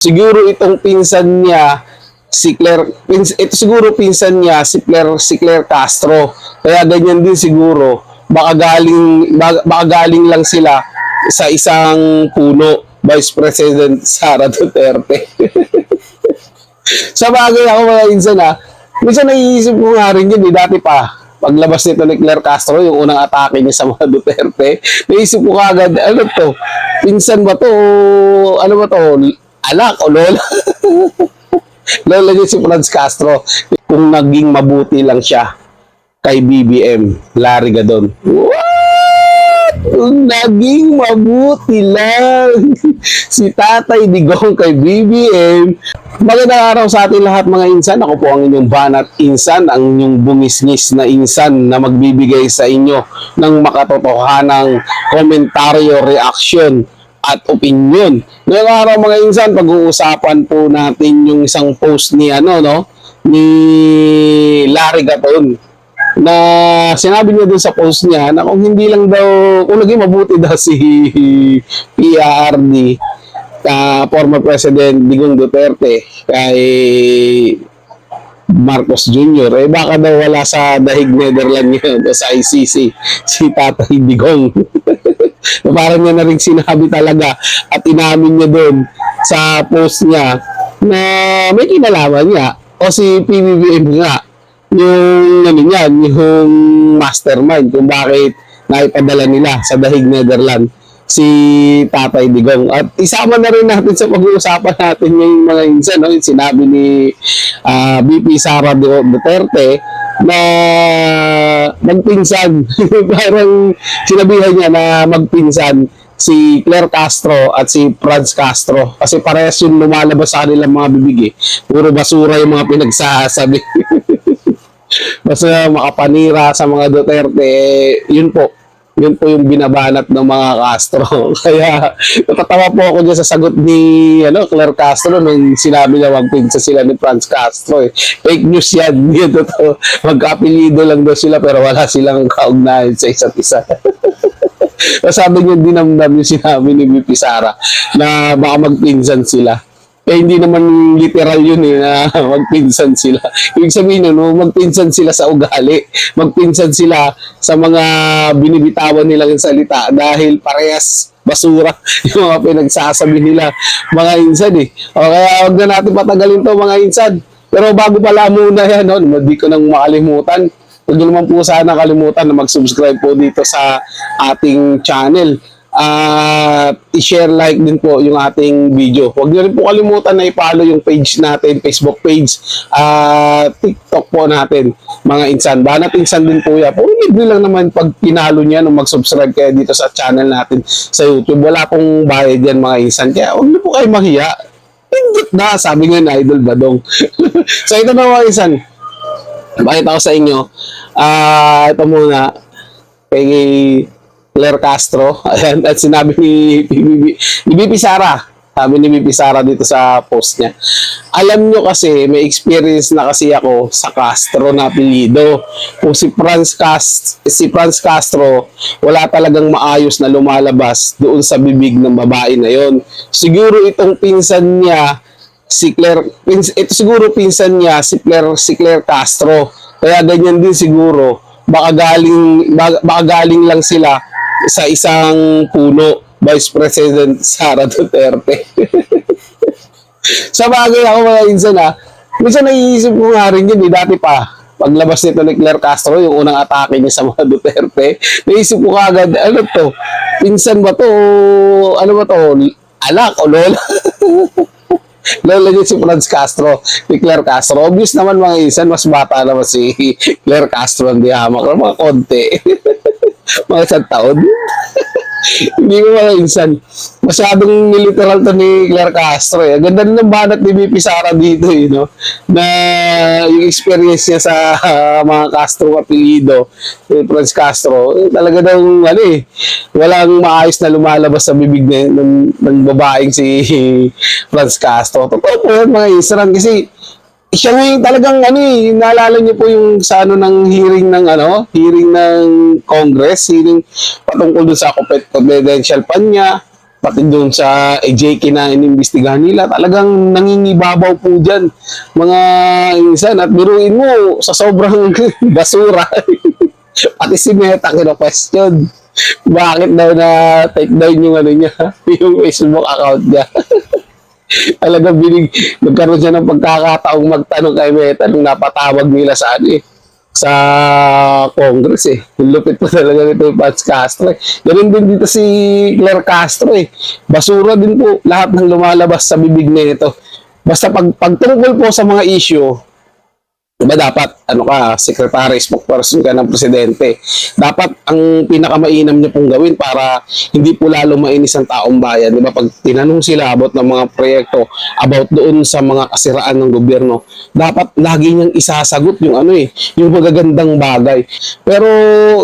siguro itong pinsan niya si Claire pins, ito siguro pinsan niya si Claire si Claire Castro. Kaya ganyan din siguro. Baka galing baka, galing lang sila sa isang puno Vice President Sara Duterte. Sa bagay ako mga insan ha. Minsan naiisip ko nga rin yun eh, dati pa. Paglabas nito ni Claire Castro, yung unang atake niya sa mga Duterte, naisip ko kagad, ano to, pinsan ba to, ano ba to, anak o lola? lola niya si Franz Castro. Kung naging mabuti lang siya kay BBM, Larry Gadon. Kung naging mabuti lang si Tatay Digong kay BBM. Magandang araw sa ating lahat mga insan. Ako po ang inyong banat insan, ang inyong bungisngis na insan na magbibigay sa inyo ng makatotohanang komentaryo, reaksyon at opinion. Ngayong araw mga insan, pag-uusapan po natin yung isang post ni ano no ni Larry Gaton na sinabi niya dun sa post niya na kung hindi lang daw, kung naging mabuti daw si PRD, uh, former President Digong Duterte kay Marcos Jr. Eh baka daw wala sa dahig Netherlands yun o sa ICC si Tatay Digong. Parang niya na rin sinabi talaga at inamin niya doon sa post niya na may kinalaman niya o si PBBM nga yung ano yan, yung mastermind kung bakit naipadala nila sa dahig Netherlands si Tatay Digong. At isama na rin natin sa pag-uusapan natin ngayong mga insan, no? sinabi ni ah, BP Sara Duterte na magpinsan. Parang sinabihan niya na magpinsan si Claire Castro at si Franz Castro kasi parehas yung lumalabas sa kanilang mga bibig eh. Puro basura yung mga pinagsasabi. Basta makapanira sa mga Duterte, eh, yun po. Yun po yung binabanat ng mga Castro. Kaya natatawa po ako dyan sa sagot ni ano, Claire Castro nung sinabi niya magpinsa sila ni Franz Castro. Eh. Fake news yan. Yun totoo. Magkapilido lang daw sila pero wala silang kaugnayan sa isa't isa. Sabi niya dinamdam yung sinabi ni BP Sara na baka magpinsan sila. Eh, hindi naman literal yun eh, na magpinsan sila. Ibig sabihin no, magpinsan sila sa ugali. Magpinsan sila sa mga binibitawan nilang salita dahil parehas basura yung mga pinagsasabi nila mga insan eh. O kaya huwag na natin patagalin to mga insan. Pero bago pala muna yan, no, hindi ko nang makalimutan. Huwag naman po sana kalimutan na mag-subscribe po dito sa ating channel at i-share like din po yung ating video. Huwag niyo rin po kalimutan na i-follow yung page natin, Facebook page, at TikTok po natin, mga insan. Banat insan din po yan. Puro libre lang naman pag pinalo niya nung mag-subscribe kayo dito sa channel natin sa YouTube. Wala pong bayad yan mga insan. Kaya huwag niyo po kayo mahiya. Pindot na, sabi nga na Idol Badong. so ito na mga insan. Pakita ko sa inyo. Ah, ito muna. Kay Claire Castro. Ayan, at sinabi ni ni BP Sara. Sabi ni BP Sara dito sa post niya. Alam nyo kasi, may experience na kasi ako sa Castro na apelido. Kung si Franz, Cast, si Franz Castro, wala talagang maayos na lumalabas doon sa bibig ng babae na yon. Siguro itong pinsan niya, si Claire, pins, ito siguro pinsan niya, si Claire, si Claire Castro. Kaya ganyan din siguro, baka galing, baka galing lang sila sa isang puno, Vice President Sara Duterte. sa bagay ako mga insan ha, minsan naiisip ko nga rin yun eh, dati pa, paglabas nito ni Claire Castro, yung unang atake niya sa mga Duterte, naisip ko kagad, ano to, pinsan ba to, ano ba to, anak o lola? lola niya si Franz Castro, ni Claire Castro. Obvious naman mga insan, mas bata naman si Claire Castro ang dihamak, mga konti. Mga isang taon. Hindi ko mga insan. Masyadong militeral to ni Claire Castro eh. Ganda rin ng banat ni BP Sara dito eh, no? Na yung experience niya sa ah, mga Castro apelido, ni Franz Castro, eh, talaga daw, ano eh, walang maayos na lumalabas sa bibig na, ng, ng babaeng si Franz Castro. Totoo po yan mga insan kasi siya ngayon talagang ano eh, naalala niyo po yung sa ano ng hearing ng ano, hearing ng Congress, hearing patungkol dun sa confidential pan niya, pati doon sa AJK na inimbestigahan nila, talagang nangingibabaw po dyan mga insan. At biruin mo, sa sobrang basura, pati si Meta kino-question. Bakit daw na take down yung ano niya, yung Facebook account niya. talagang binig, nagkaroon siya ng pagkakataong magtanong kay Meta nung napatawag nila sa ano eh, sa Congress eh. Lupit pa talaga nito yung Pats Castro eh. Ganun din dito si Claire Castro eh. Basura din po lahat ng lumalabas sa bibig nito. Basta pag, pagtungkol po sa mga issue, Diba dapat, ano ka, secretary, spokesperson ka ng presidente. Dapat ang pinakamainam niya pong gawin para hindi po lalo mainis ang taong bayan. Diba pag tinanong sila about ng mga proyekto, about doon sa mga kasiraan ng gobyerno, dapat lagi niyang isasagot yung ano eh, yung magagandang bagay. Pero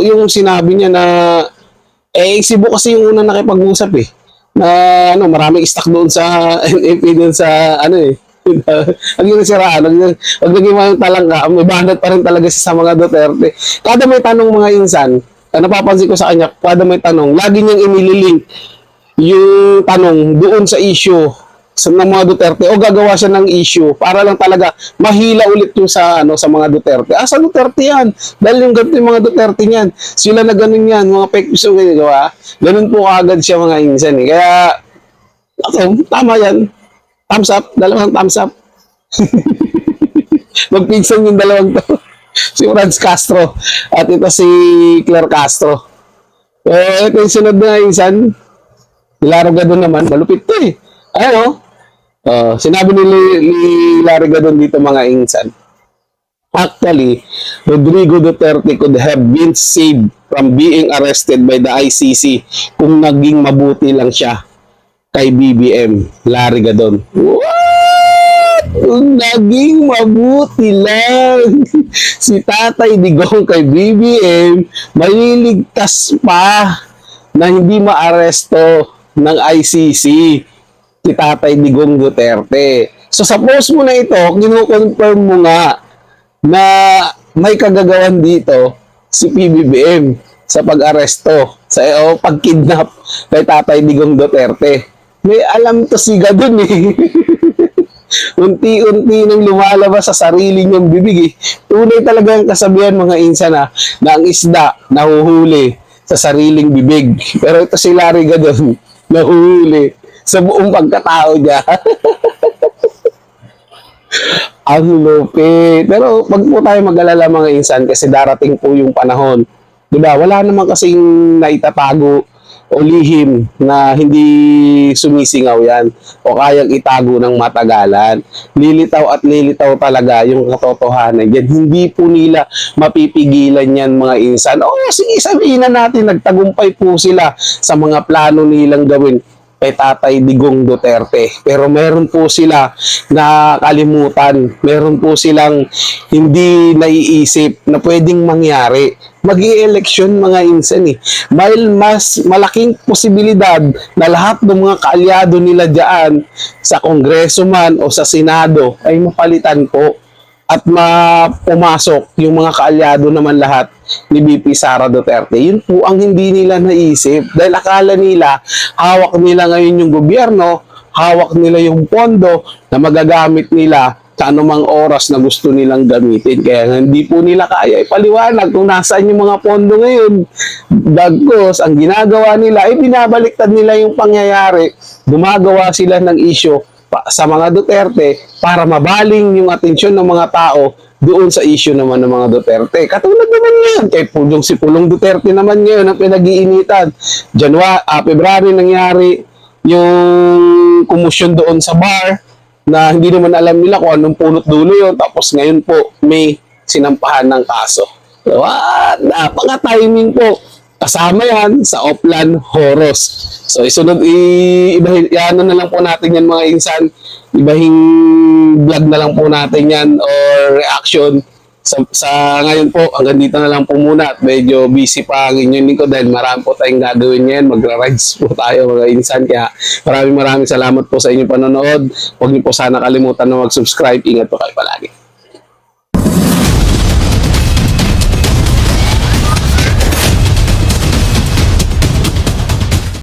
yung sinabi niya na, eh, Cebu kasi yung unang nakipag-usap eh na ano, maraming stock doon sa NFA doon sa ano eh. Ang yung siraan, ang naging mga talangka, may banat pa rin talaga sa mga Duterte. Kada may tanong mga insan, ang napapansin ko sa kanya, kada may tanong, lagi niyang inililink yung tanong doon sa issue sa ng mga Duterte o gagawa siya ng issue para lang talaga mahila ulit yung sa ano sa mga Duterte. Ah, sa Duterte yan. Dahil yung ganito yung mga Duterte niyan. Sila na ganun yan, mga fake news yung ginagawa. Ganun po kaagad siya mga insan eh. Kaya, ako, tama yan. Thumbs up, dalawang thumbs up. Magpinsan yung dalawang to. si Franz Castro at ito si Claire Castro. Eh, ito yung sunod na insan. Laro Gadon naman, malupit to eh. Ayun oh. Uh, sinabi ni, ni Larry dito mga insan. Actually, Rodrigo Duterte could have been saved from being arrested by the ICC kung naging mabuti lang siya kay BBM, Larry Gadon. What? Naging mabuti lang si Tatay Digong kay BBM, maliligtas pa na hindi maaresto ng ICC si Tatay Digong Duterte. So sa post mo na ito, kinukonfirm mo nga na may kagagawan dito si PBBM sa pag-aresto, sa o pag-kidnap kay Tatay Digong Duterte. May alam to si Gadon eh. Unti-unti nang lumalabas sa sarili niyang bibig eh. Tunay talaga ang kasabihan mga insan na, na ang isda nahuhuli sa sariling bibig. Pero ito si Larry Gadon, nahuhuli sa buong pagkatao niya. ang lupit. Pero wag po tayo mag-alala mga insan kasi darating po yung panahon. Diba? Wala naman kasing naitatago o lihim na hindi sumisingaw yan o kayang itago ng matagalan. Lilitaw at lilitaw talaga yung katotohanan yan. Hindi po nila mapipigilan yan mga insan. O sige sabihin na natin nagtagumpay po sila sa mga plano nilang gawin kay Tatay Digong Duterte. Pero meron po sila na kalimutan. Meron po silang hindi naiisip na pwedeng mangyari. mag eleksyon mga insan eh. May mas malaking posibilidad na lahat ng mga kaalyado nila dyan sa kongreso man o sa senado ay mapalitan po at mapumasok yung mga kaalyado naman lahat ni BP Sara Duterte. Yun po ang hindi nila naisip dahil akala nila hawak nila ngayon yung gobyerno, hawak nila yung pondo na magagamit nila sa anumang oras na gusto nilang gamitin. Kaya hindi po nila kaya ipaliwanag kung nasaan yung mga pondo ngayon. Bagkos, ang ginagawa nila ay binabaliktad nila yung pangyayari. Gumagawa sila ng issue pa- sa mga Duterte para mabaling yung atensyon ng mga tao doon sa issue naman ng mga Duterte. Katulad naman ngayon, kay Pulong si Pulong Duterte naman ngayon ang pinag-iinitan. January, ah, February nangyari yung kumusyon doon sa bar na hindi naman alam nila kung anong punot dulo yun. Tapos ngayon po, may sinampahan ng kaso. What? Napaka-timing po. Kasama yan sa Oplan Horos. So, isunod, ibahin, ano na lang po natin yan mga insan. Ibahing vlog na lang po natin yan or reaction. Sa, sa ngayon po, hanggang dito na lang po muna at medyo busy pa ang inyong lingkod dahil marami po tayong gagawin ngayon. Magra-rides po tayo mga insan. Kaya maraming maraming salamat po sa inyong panonood. Huwag niyo po sana kalimutan na mag-subscribe. Ingat po kayo palagi.